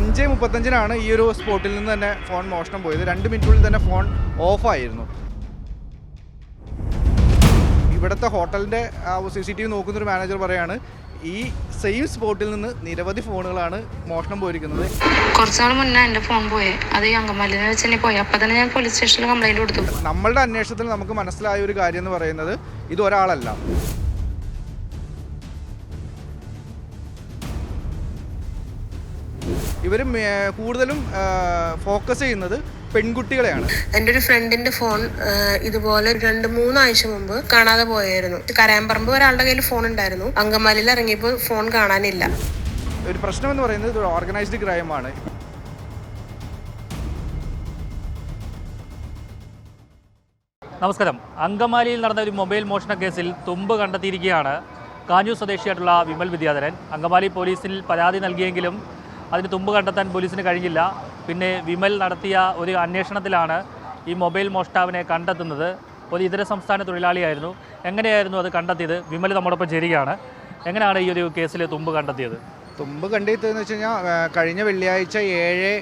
അഞ്ച് മുപ്പത്തഞ്ചിനാണ് ഈ ഒരു സ്പോട്ടിൽ നിന്ന് തന്നെ ഫോൺ മോഷണം പോയത്. രണ്ട് മിനിറ്റിനുള്ളിൽ തന്നെ ഫോൺ ഓഫായിരുന്നു ഇവിടുത്തെ ഹോട്ടലിന്റെ സി സി ടി വി നോക്കുന്നൊരു മാനേജർ പറയാണ് ഈ സെയിം സ്പോട്ടിൽ നിന്ന് നിരവധി ഫോണുകളാണ് മോഷണം പോയിരിക്കുന്നത്. കുറച്ചാൾ മുന്നേ എന്റെ ഫോൺ പോയി. അത് ഈ അങ്കമാലിന്ന് വെച്ച് തന്നെ പോയി. അപ്പം തന്നെ ഞാൻ പോലീസ് സ്റ്റേഷനിൽ കംപ്ലൈന്റ് കൊടുത്തു. നമ്മളുടെ അന്വേഷണത്തിൽ നമുക്ക് മനസ്സിലായ ഒരു കാര്യം എന്ന് പറയുന്നത് ഇത് ഒരാളല്ല. ഇവർ കൂടുതലും ഫോക്കസ് ചെയ്യുന്നത് പെൺകുട്ടികളെയാണ്. എന്റെ ഒരു ഫ്രണ്ടിന്റെ ഫോൺ ഇതുപോലെ രണ്ട് മൂന്നാഴ്ച മുമ്പ് കാണാതെ പോയായിരുന്നു. കരയാമ്പറമ്പ് ഒരാളുടെ കയ്യിൽ ഫോൺ ഉണ്ടായിരുന്നു. അങ്കമാലിയിൽ ഇറങ്ങിയപ്പോൾ ഫോൺ കാണാനില്ല. ഒരു പ്രശ്നം എന്ന് പറയുന്നത് ഇതൊരു ഓർഗനൈസ്ഡ് ക്രൈമാണ് നമസ്കാരം. അങ്കമാലിയിൽ നടന്ന ഒരു മൊബൈൽ മോഷണ കേസിൽ തുമ്പ് കണ്ടെത്തിയിരിക്കുകയാണ് കാഞ്ഞൂർ സ്വദേശിയായിട്ടുള്ള വിമൽ വിദ്യാധരൻ. അങ്കമാലി പോലീസിൽ പരാതി നൽകിയെങ്കിലും അതിന് തുമ്പ് കണ്ടെത്താൻ പോലീസിന് കഴിഞ്ഞില്ല. പിന്നെ വിമൽ നടത്തിയ ഒരു അന്വേഷണത്തിലാണ് ഈ മൊബൈൽ മോഷ്ടാവിനെ കണ്ടെത്തുന്നത്. ഒരു ഇതര സംസ്ഥാന തൊഴിലാളിയായിരുന്നു. എങ്ങനെയായിരുന്നു അത് കണ്ടെത്തിയത്? വിമൽ നമ്മോടൊപ്പം ചേരുകയാണ്. എങ്ങനെയാണ് ഈ ഒരു കേസിൽ തുമ്പ് കണ്ടെത്തിയത്? തുമ്പ് കണ്ടെത്തിയതെന്ന് വെച്ച് കഴിഞ്ഞാൽ കഴിഞ്ഞ വെള്ളിയാഴ്ച ഏഴ്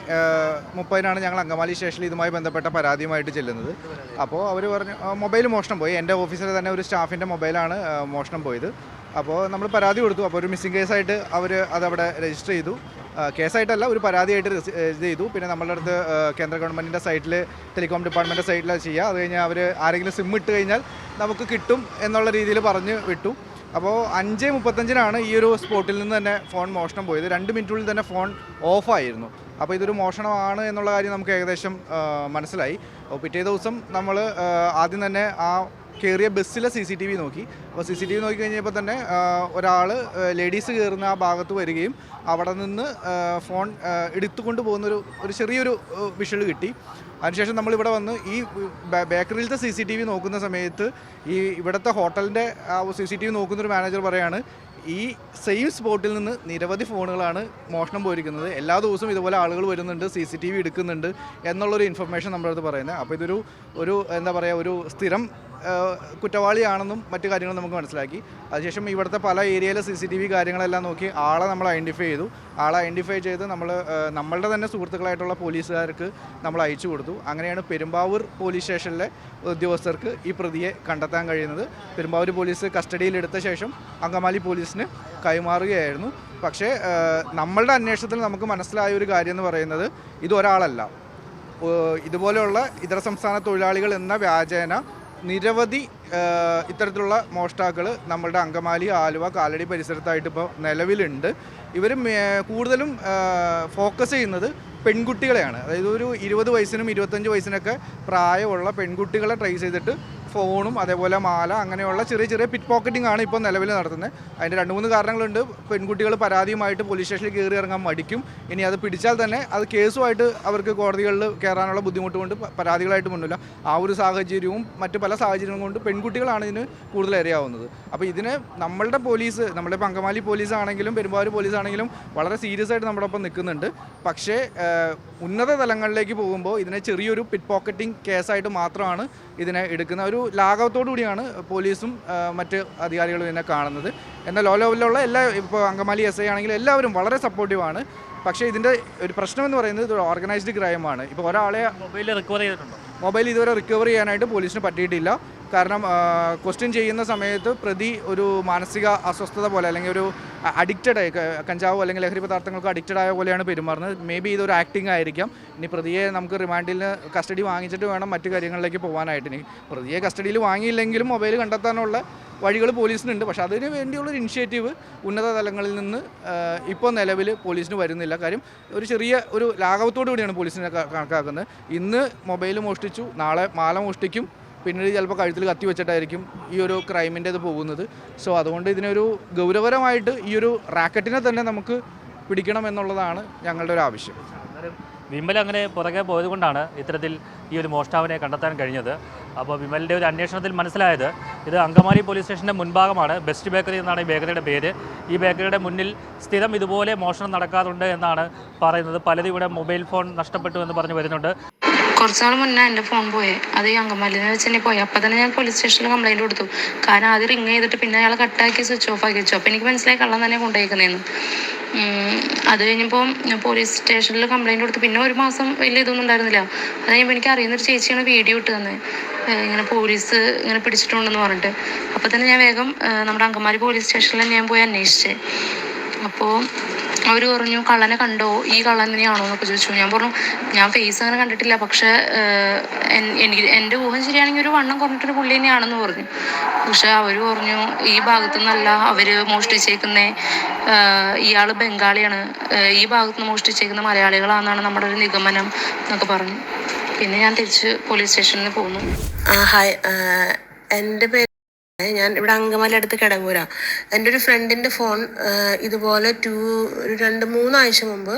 മുപ്പതിനാണ് ഞങ്ങൾ അങ്കമാലി സ്റ്റേഷനിൽ ഇതുമായി ബന്ധപ്പെട്ട പരാതിയുമായിട്ട് ചെല്ലുന്നത്. അപ്പോൾ അവർ പറഞ്ഞു മൊബൈൽ മോഷണം പോയി. എന്റെ ഓഫീസിലെ തന്നെ ഒരു സ്റ്റാഫിന്റെ മൊബൈലാണ് മോഷണം പോയത്. അപ്പോൾ നമ്മൾ പരാതി കൊടുത്തു. അപ്പോൾ ഒരു മിസ്സിംഗ് കേസായിട്ട് അവർ അതവിടെ രജിസ്റ്റർ ചെയ്തു. കേസായിട്ടല്ല ഒരു പരാതിയായിട്ട് ഇത് ചെയ്തു. പിന്നെ നമ്മളുടെ അടുത്ത് കേന്ദ്ര ഗവൺമെന്റിന്റെ സൈറ്റിൽ ടെലികോം ഡിപ്പാർട്ട്മെന്റ് സൈറ്റിൽ ചെയ്യുക അത് കഴിഞ്ഞാൽ അവർ ആരെങ്കിലും സിം ഇട്ട് കഴിഞ്ഞാൽ നമുക്ക് കിട്ടും എന്നുള്ള രീതിയിൽ പറഞ്ഞ് വിട്ടു. അപ്പോൾ അഞ്ച് മുപ്പത്തഞ്ചിനാണ് ഈ ഒരു സ്പോട്ടിൽ നിന്ന് തന്നെ ഫോൺ മോഷണം പോയത്. രണ്ട് മിനിറ്റിനുള്ളിൽ തന്നെ ഫോൺ ഓഫായിരുന്നു. അപ്പോൾ ഇതൊരു മോഷണമാണ് എന്നുള്ള കാര്യം നമുക്ക് ഏകദേശം മനസ്സിലായി. പിറ്റേ ദിവസം നമ്മൾ ആദ്യം തന്നെ ആ കയറിയ ബസ്സിലെ സി സി ടി വി നോക്കി. അപ്പോൾ സി സി ടി വി നോക്കി കഴിഞ്ഞപ്പോൾ തന്നെ ഒരാൾ ലേഡീസ് കയറുന്ന ആ ഭാഗത്ത് വരികയും അവിടെ നിന്ന് ഫോൺ എടുത്തുകൊണ്ട് പോകുന്നൊരു ഒരു ചെറിയൊരു വിഷ്വൽ കിട്ടി. അതിനുശേഷം നമ്മളിവിടെ വന്ന് ഈ ബേക്കറിയിലത്തെ സി സി ടി വി നോക്കുന്ന സമയത്ത് ഈ ഇവിടുത്തെ ഹോട്ടലിന്റെ ആ സി സി ടി വി നോക്കുന്നൊരു മാനേജർ പറയുകയാണ് ഈ സെയിം സ്പോട്ടിൽ നിന്ന് നിരവധി ഫോണുകളാണ് മോഷണം പോയിരിക്കുന്നത്. എല്ലാ ദിവസവും ഇതുപോലെ ആളുകൾ വരുന്നുണ്ട് സി സി ടി വി എടുക്കുന്നുണ്ട് എന്നുള്ളൊരു ഇൻഫർമേഷൻ നമ്മുടെ അടുത്ത് പറയുന്നത്. അപ്പോൾ ഇതൊരു ഒരു എന്താ പറയുക ഒരു സ്ഥിരം കുറ്റവാളിയാണെന്നും മറ്റു കാര്യങ്ങളും നമുക്ക് മനസ്സിലാക്കി. അതിനുശേഷം ഇവിടുത്തെ പല ഏരിയയിലെ സി സി ടി വി കാര്യങ്ങളെല്ലാം നോക്കി ആളെ നമ്മൾ ഐഡന്റിഫൈ ചെയ്തു. ആളെ ഐഡന്റിഫൈ ചെയ്ത് നമ്മൾ നമ്മളുടെ തന്നെ സുഹൃത്തുക്കളായിട്ടുള്ള പോലീസുകാർക്ക് നമ്മൾ അയച്ചു കൊടുത്തു. അങ്ങനെയാണ് പെരുമ്പാവൂർ പോലീസ് സ്റ്റേഷനിലെ ഉദ്യോഗസ്ഥർക്ക് ഈ പ്രതിയെ കണ്ടെത്താൻ കഴിയുന്നത്. പെരുമ്പാവൂർ പോലീസ് കസ്റ്റഡിയിലെടുത്ത ശേഷം അങ്കമാലി പോലീസിന് കൈമാറുകയായിരുന്നു. പക്ഷേ നമ്മളുടെ അന്വേഷണത്തിൽ നമുക്ക് മനസ്സിലായ ഒരു കാര്യം എന്ന് പറയുന്നത് ഇത് ഒരാളല്ല ഇതുപോലെയുള്ള ഇതര സംസ്ഥാന തൊഴിലാളികൾ എന്ന വ്യാജേന നിരവധി ഇത്തരത്തിലുള്ള മോഷ്ടാക്കൾ നമ്മളുടെ അങ്കമാലി ആലുവ കാലടി പരിസരത്തായിട്ട് ഇപ്പോൾ നിലവിലുണ്ട്. ഇവർ കൂടുതലും ഫോക്കസ് ചെയ്യുന്നത് പെൺകുട്ടികളെയാണ്. അതായത് ഒരു ഇരുപത് വയസ്സിനും ഇരുപത്തഞ്ച് വയസ്സിനൊക്കെ പ്രായമുള്ള പെൺകുട്ടികളെ ട്രേസ് ചെയ്തിട്ട് ഫോണും അതേപോലെ മാല അങ്ങനെയുള്ള ചെറിയ ചെറിയ പിറ്റ് പോക്കറ്റിംഗ് ആണ് ഇപ്പോൾ നിലവിൽ നടത്തുന്നത്. അതിന്റെ രണ്ട് മൂന്ന് കാരണങ്ങളുണ്ട്. പെൺകുട്ടികൾ പരാതിയുമായിട്ട് പോലീസ് സ്റ്റേഷനിൽ കയറി ഇറങ്ങാൻ മടിക്കും. ഇനി അത് പിടിച്ചാൽ തന്നെ അത് കേസുമായിട്ട് അവർക്ക് കോടതികളിൽ കയറാനുള്ള ബുദ്ധിമുട്ട് കൊണ്ട് പരാതികളായിട്ട് മുന്നില്ല. ആ ഒരു സാഹചര്യവും മറ്റു പല സാഹചര്യങ്ങളും കൊണ്ട് പെൺകുട്ടികളാണ് ഇതിന് കൂടുതൽ ഇരയാവുന്നത്. അപ്പോൾ ഇതിന് നമ്മളുടെ പോലീസ് നമ്മുടെ പങ്കമാലി പോലീസ് ആണെങ്കിലും പെരുമ്പാവൂർ പോലീസ് ആണെങ്കിലും വളരെ സീരിയസ് ആയിട്ട് നമ്മുടെ ഒപ്പം നിൽക്കുന്നുണ്ട്. പക്ഷേ ഉന്നത തലങ്ങളിലേക്ക് പോകുമ്പോൾ ഇതിനെ ചെറിയൊരു പിറ്റ് പോക്കറ്റിംഗ് കേസായിട്ട് മാത്രമാണ് ഇതിനെ എടുക്കുന്ന ഒരു ലാഘവത്തോടു കൂടിയാണ് പോലീസും മറ്റ് അധികാരികളും ഇതിനെ കാണുന്നത്. എന്നാൽ ലോ ലെവലിലുള്ള എല്ലാ ഇപ്പോൾ അങ്കമാലി എസ് ഐ ആണെങ്കിലും എല്ലാവരും വളരെ സപ്പോർട്ടീവാണ് പക്ഷേ ഇതിന്റെ ഒരു പ്രശ്നം എന്ന് പറയുന്നത് ഇത് ഓർഗനൈസ്ഡ് ക്രൈമാണ് ഇപ്പോൾ ഒരാളെ മൊബൈൽ റിക്കവർ ചെയ്തിട്ടുണ്ടോ? മൊബൈൽ ഇതുവരെ റിക്കവർ ചെയ്യാനായിട്ട് പോലീസിന് പറ്റിയിട്ടില്ല. കാരണം ക്വസ്റ്റ്യൻ ചെയ്യുന്ന സമയത്ത് പ്രതി ഒരു മാനസിക അസ്വസ്ഥത പോലെ അല്ലെങ്കിൽ ഒരു അഡിക്റ്റഡ് കഞ്ചാവോ അല്ലെങ്കിൽ ലഹരി പദാർത്ഥങ്ങൾക്ക് അഡിക്റ്റഡ് ആയ പോലെയാണ് പെരുമാറുന്നത്. മേ ബി ഇതൊരു ആക്ടിങ് ആയിരിക്കാം. ഇനി പ്രതിയെ നമുക്ക് റിമാൻഡിൽ കസ്റ്റഡി വാങ്ങിച്ചിട്ട് വേണം മറ്റു കാര്യങ്ങളിലേക്ക് പോകാനായിട്ട് ഇനി പ്രതിയെ കസ്റ്റഡിയിൽ വാങ്ങിയില്ലെങ്കിലും മൊബൈൽ കണ്ടെത്താനുള്ള വഴികൾ പോലീസിനുണ്ട്. പക്ഷേ അതിന് വേണ്ടിയുള്ള ഒരു ഇനിഷ്യേറ്റീവ് ഉന്നത തലങ്ങളിൽ നിന്ന് ഇപ്പോൾ നിലവിൽ പോലീസിന് വരുന്നില്ല. കാര്യം ഒരു ചെറിയ ഒരു ലാഘവത്തോടു കൂടിയാണ് പോലീസിനെ കണക്കാക്കുന്നത്. ഇന്ന് മൊബൈൽ മോഷ്ടിച്ചു നാളെ മാല മോഷ്ടിക്കും. പിന്നീട് ചിലപ്പോൾ കഴുത്തിൽ കത്തി വെച്ചിട്ടായിരിക്കും ഈ ഒരു ക്രൈമിന്റെ ഇത് പോകുന്നത്. സോ അതുകൊണ്ട് ഇതിനൊരു ഗൗരവപരമായിട്ട് ഈ ഒരു റാക്കറ്റിനെ തന്നെ നമുക്ക് പിടിക്കണം എന്നുള്ളതാണ് ഞങ്ങളുടെ ഒരു ആവശ്യം. വിമൽ അങ്ങനെ പുറകെ പോയത് കൊണ്ടാണ് ഇത്തരത്തിൽ ഈ ഒരു മോഷ്ടാവിനെ കണ്ടെത്താൻ കഴിഞ്ഞത്. അപ്പോൾ വിമലിന്റെ ഒരു അന്വേഷണത്തിൽ മനസ്സിലായത് ഇത് അങ്കമാലി പോലീസ് സ്റ്റേഷന്റെ മുൻഭാഗമാണ്. ബെസ്റ്റ് ബേക്കറി എന്നാണ് ഈ ബേക്കറിയുടെ പേര്. ഈ ബേക്കറിയുടെ മുന്നിൽ സ്ഥിരം ഇതുപോലെ മോഷണം നടക്കാറുണ്ട് എന്നാണ് പറയുന്നത്. പലരും ഇവിടെ മൊബൈൽ ഫോൺ നഷ്ടപ്പെട്ടു എന്ന് പറഞ്ഞു വരുന്നുണ്ട്. കുറച്ച് നാൾ മുന്നേ എന്റെ ഫോൺ പോയെ. അത് ഈ അങ്കമാലിയിൽ നിന്ന് വെച്ച് തന്നെ പോയി. അപ്പം തന്നെ ഞാൻ പോലീസ് സ്റ്റേഷനിൽ കംപ്ലൈന്റ് കൊടുത്തു. കാരണം ആദ്യം റിങ് ചെയ്തിട്ട് പിന്നെ അയാൾ കട്ടാക്കി സ്വിച്ച് ഓഫ് ആക്കി വെച്ചു. അപ്പോൾ എനിക്ക് മനസ്സിലായി കള്ളം തന്നെ കൊണ്ടുപോയിക്കുന്നതെന്ന് അത് കഴിഞ്ഞപ്പോൾ പോലീസ് സ്റ്റേഷനിൽ കംപ്ലൈന്റ് കൊടുത്തു. പിന്നെ ഒരു മാസം വലിയ ഇതൊന്നും ഉണ്ടായിരുന്നില്ല. അത് കഴിയുമ്പോൾ എനിക്ക് അറിയുന്നൊരു ചേച്ചിയാണ് വീഡിയോ ഇട്ട് തന്നെ ഇങ്ങനെ പോലീസ് ഇങ്ങനെ പിടിച്ചിട്ടുണ്ടെന്ന് പറഞ്ഞിട്ട്. അപ്പോൾ തന്നെ ഞാൻ വേഗം നമ്മുടെ അങ്കമാലി പോലീസ് സ്റ്റേഷനിൽ ഞാൻ പോയി അന്വേഷിച്ചേ. അപ്പോൾ അവർ പറഞ്ഞു കള്ളനെ കണ്ടോ? ഈ കള്ളൻ തന്നെയാണോ? എന്നൊക്കെ ചോദിച്ചു. ഞാൻ പറഞ്ഞു ഞാൻ ഫേസ് അങ്ങനെ കണ്ടിട്ടില്ല. പക്ഷേ എനിക്ക് എന്റെ ഊഹം ശരിയാണെങ്കിൽ ഒരു വണ്ണം കുറഞ്ഞിട്ടൊരു പുള്ളി തന്നെയാണെന്ന് പറഞ്ഞു. പക്ഷെ അവർ പറഞ്ഞു ഈ ഭാഗത്തു നിന്നല്ല അവർ മോഷ്ടിച്ചേക്കുന്നേ ഇയാൾ ബംഗാളിയാണ്. ഈ ഭാഗത്തു നിന്ന് മോഷ്ടിച്ചേക്കുന്ന മലയാളികളാണെന്നാണ് നമ്മുടെ ഒരു നിഗമനം എന്നൊക്കെ പറഞ്ഞു. പിന്നെ ഞാൻ തിരിച്ച് പോലീസ് സ്റ്റേഷനിൽ പോന്നു. ആ, ഹായ്. എന്റെ പേര് ഞാൻ ഇവിടെ അങ്കമാലി അടുത്ത് കിടങ്ങൂര. എന്റെ ഒരു ഫ്രണ്ടിന്റെ ഫോൺ ഇതുപോലെ ടു രണ്ട് മൂന്നാഴ്ച മുമ്പ്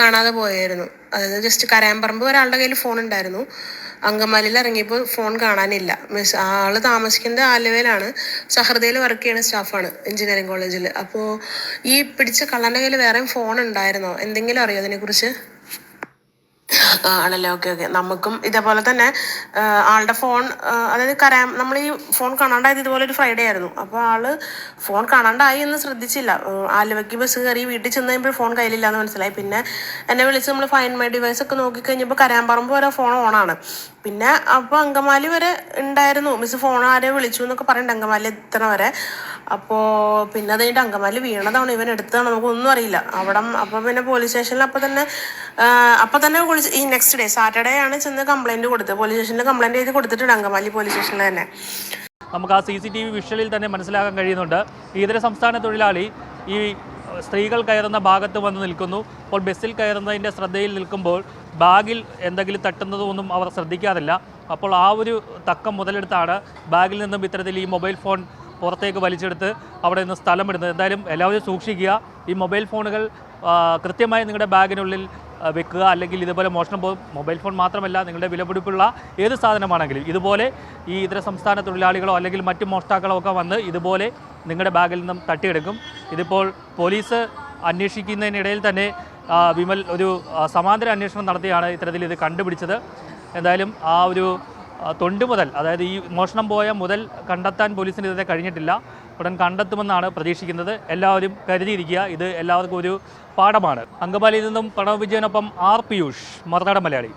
കാണാതെ പോയായിരുന്നു. അതായത് ജസ്റ്റ് കരയാമ്പറമ്പ് ഒരാളുടെ കയ്യിൽ ഫോൺ ഉണ്ടായിരുന്നു. അങ്കമാലിയിൽ ഇറങ്ങിയപ്പോൾ ഫോൺ കാണാനില്ല. മീൻസ് ആൾ താമസിക്കുന്നത് ആലുവയിലാണ്. സഹൃദയിൽ വർക്ക് ചെയ്യുന്ന സ്റ്റാഫാണ് എഞ്ചിനീയറിംഗ് കോളേജിൽ അപ്പോൾ ഈ പിടിച്ച കള്ളന്റെ കയ്യിൽ വേറെയും ഫോൺ ഉണ്ടായിരുന്നോ? എന്തെങ്കിലും അറിയോ അതിനെക്കുറിച്ച്? ആണല്ലേ? Okay okay. നമുക്കും ഇതേപോലെ തന്നെ ആളുടെ ഫോൺ അതായത് കരാം നമ്മൾ ഈ ഫോൺ കാണാണ്ടായത് ഇതുപോലെ ഒരു ഫ്രൈഡേ ആയിരുന്നു. അപ്പോൾ ആൾ ഫോൺ കാണാണ്ടായി എന്ന് ശ്രദ്ധിച്ചില്ല. ആലുവയ്ക്ക് ബസ് കയറി വീട്ടിൽ ചെന്ന് കഴിയുമ്പോൾ ഫോൺ കയ്യിലില്ലാന്ന് മനസ്സിലായി. പിന്നെ എന്നെ വിളിച്ച് നമ്മൾ ഫൈൻ മൈ ഡിവൈസ് ഒക്കെ നോക്കി കഴിഞ്ഞപ്പോൾ കരാമ്പറമ്പ് വരെ ഫോൺ ഓണാണ്. പിന്നെ അപ്പോൾ അങ്കമാലി വരെ ഉണ്ടായിരുന്നു. മിസ് ഫോൺ ആരെ വിളിച്ചു എന്നൊക്കെ പറയുന്നുണ്ട് അങ്കമാലി എത്തണ വരെ. അപ്പോൾ പിന്നെ അത് കഴിഞ്ഞിട്ട് അങ്കമാലി വീണതാണ് ഇവൻ എടുത്തതാണ് നമുക്കൊന്നും അറിയില്ല. അവിടെ അപ്പോൾ പിന്നെ പോലീസ് സ്റ്റേഷനിൽ അപ്പോൾ തന്നെ അപ്പോൾ തന്നെ ഈ നെക്സ്റ്റ് ഡേ സാറ്റർഡേ ആണ് ചെന്ന് കംപ്ലൈന്റ് കൊടുത്തത്. പോലീസ് സ്റ്റേഷനിൽ കംപ്ലൈന്റ് ചെയ്ത് കൊടുത്തിട്ടുണ്ട് അങ്കമാലി പോലീസ് സ്റ്റേഷനിൽ തന്നെ. നമുക്ക് ആ സി സി ടി വി വിഷ്വലിൽ തന്നെ മനസ്സിലാക്കാൻ കഴിയുന്നുണ്ട്. ഇതര സംസ്ഥാന തൊഴിലാളി ഈ സ്ത്രീകൾ കയറുന്ന ഭാഗത്ത് വന്ന് നിൽക്കുന്നു. അപ്പോൾ ബസ്സിൽ കയറുന്നതിന്റെ ശ്രദ്ധയിൽ നിൽക്കുമ്പോൾ ബാഗിൽ എന്തെങ്കിലും തട്ടുന്നതൊന്നും അവർ ശ്രദ്ധിക്കാറില്ല. അപ്പോൾ ആ ഒരു തക്കം മുതലെടുത്താണ് ബാഗിൽ നിന്നും ഇത്തരത്തിൽ ഈ മൊബൈൽ ഫോൺ പുറത്തേക്ക് വലിച്ചെടുത്ത് അവിടെ നിന്ന് സ്ഥലം ഇടുന്നത് എന്തായാലും എല്ലാവരും സൂക്ഷിക്കുക. ഈ മൊബൈൽ ഫോണുകൾ കൃത്യമായി നിങ്ങളുടെ ബാഗിനുള്ളിൽ വെക്കുക. അല്ലെങ്കിൽ ഇതുപോലെ മോഷണം പോകും മൊബൈൽ ഫോൺ മാത്രമല്ല നിങ്ങളുടെ വിലപിടിപ്പുള്ള ഏത് സാധനമാണെങ്കിലും. ഇതുപോലെ ഈ ഇതര സംസ്ഥാന തൊഴിലാളികളോ അല്ലെങ്കിൽ മറ്റ് മോഷ്ടാക്കളോ ഒക്കെ വന്ന് ഇതുപോലെ നിങ്ങളുടെ ബാഗിൽ നിന്നും തട്ടിയെടുക്കും. ഇതിപ്പോൾ പോലീസ് അന്വേഷിക്കുന്നതിനിടയിൽ തന്നെ വിമൽ ഒരു സമാന്തര അന്വേഷണം നടത്തിയാണ് ഇത്തരത്തിൽ ഇത് കണ്ടുപിടിച്ചത്. എന്തായാലും ആ ഒരു തൊണ്ട് മുതൽ അതായത് ഈ മോഷണം പോയ മുതൽ കണ്ടെത്താൻ പോലീസിന് ഇതുവരെ കഴിഞ്ഞിട്ടില്ല. ഉടൻ കണ്ടെത്തുമെന്നാണ് പ്രതീക്ഷിക്കുന്നത്. എല്ലാവരും കരുതിയിരിക്കുക ഇത് എല്ലാവർക്കും ഒരു പാഠമാണ്. അങ്കമാലിയിൽ നിന്നും പ്രണവ് വിജയനൊപ്പം ആർ പിയൂഷ് മറുനാടൻ മലയാളി.